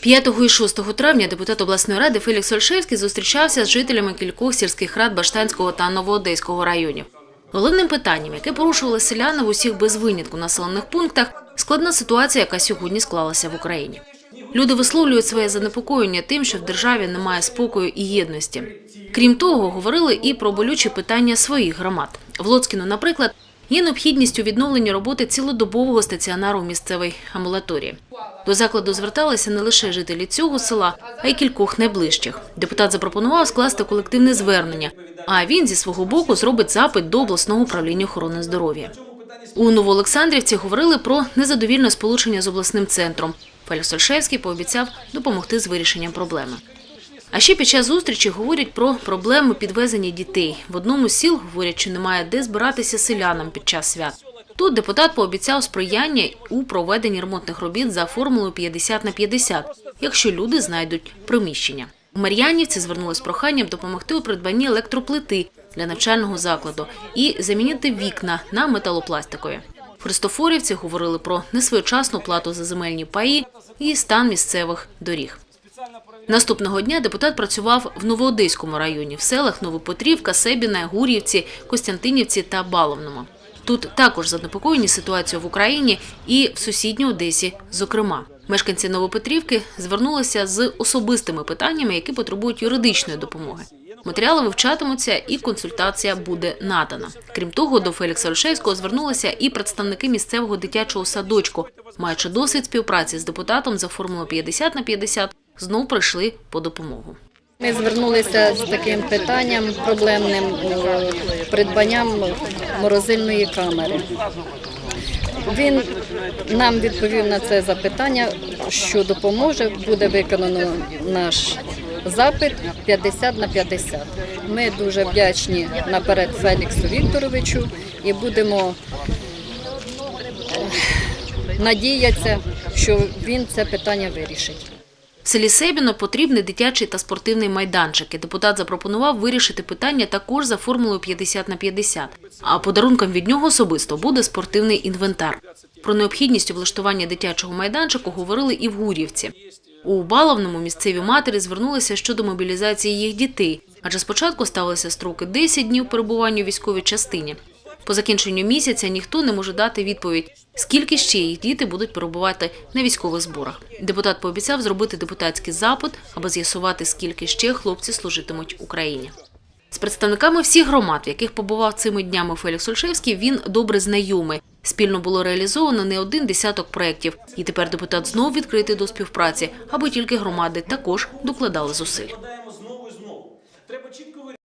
5 і 6 травня депутат обласної ради Фелікс Ольшевський зустрічався з жителями кількох сільських рад Баштанського та Новоодеського районів. Головним питанням, яке порушували селяни в усіх без винятку населених пунктах, складна ситуація, яка сьогодні склалася в Україні. Люди висловлюють своє занепокоєння тим, що в державі немає спокою і єдності. Крім того, говорили і про болючі питання своїх громад. В Лоцькіно, наприклад, є необхідність у відновленні роботи цілодобового стаціонару в місцевій амбулаторії. До закладу зверталися не лише жителі цього села, а й кількох найближчих. Депутат запропонував скласти колективне звернення, а він зі свого боку зробить запит до обласного управління охорони здоров'я. У Новоолександрівці говорили про незадовільне сполучення з обласним центром. Фелікс Ольшевський пообіцяв допомогти з вирішенням проблеми. А ще під час зустрічі говорять про проблеми підвезення дітей. В одному з сіл говорять, що немає де збиратися селянам під час свят. Тут депутат пообіцяв сприяння у проведенні ремонтних робіт за формулою 50 на 50, якщо люди знайдуть приміщення. У Мар'янівці звернулись проханням допомогти у придбанні електроплити для навчального закладу і замінити вікна на металопластикові. Христофорівці говорили про несвоєчасну плату за земельні паї і стан місцевих доріг. Наступного дня депутат працював в Новоодеському районі, в селах Новопетрівка, Себіна, Гур'ївці, Костянтинівці та Баловному. Тут також занепокоєні ситуацією в Україні і в сусідній Одесі, зокрема. Мешканці Новопетрівки звернулися з особистими питаннями, які потребують юридичної допомоги. Матеріали вивчатимуться і консультація буде надана. Крім того, до Фелікса Ольшевського звернулися і представники місцевого дитячого садочку. Маючи досвід співпраці з депутатом за формулою 50 на 50, знов прийшли по допомогу. Ми звернулися з таким питанням проблемним е, придбанням морозильної камери. Він нам відповів на це запитання, що допоможе, буде виконано наш запит 50 на 50. Ми дуже вдячні наперед Феліксу Вікторовичу і будемо е, надіятися, що він це питання вирішить. В селі Себіно потрібний дитячий та спортивний майданчик. Депутат запропонував вирішити питання також за формулою 50 на 50. А подарунком від нього особисто буде спортивний інвентар. Про необхідність облаштування дитячого майданчику говорили і в Гурівці. У Баловному місцеві матері звернулися щодо мобілізації їх дітей, адже спочатку ставилися строки 10 днів перебування у військовій частині. По закінченню місяця ніхто не може дати відповідь, скільки ще їх діти будуть перебувати на військових зборах. Депутат пообіцяв зробити депутатський запит, аби з'ясувати, скільки ще хлопці служитимуть Україні. З представниками всіх громад, в яких побував цими днями Фелікс Ольшевський, він добре знайомий. Спільно було реалізовано не один десяток проєктів. І тепер депутат знов відкритий до співпраці, аби тільки громади також докладали зусиль.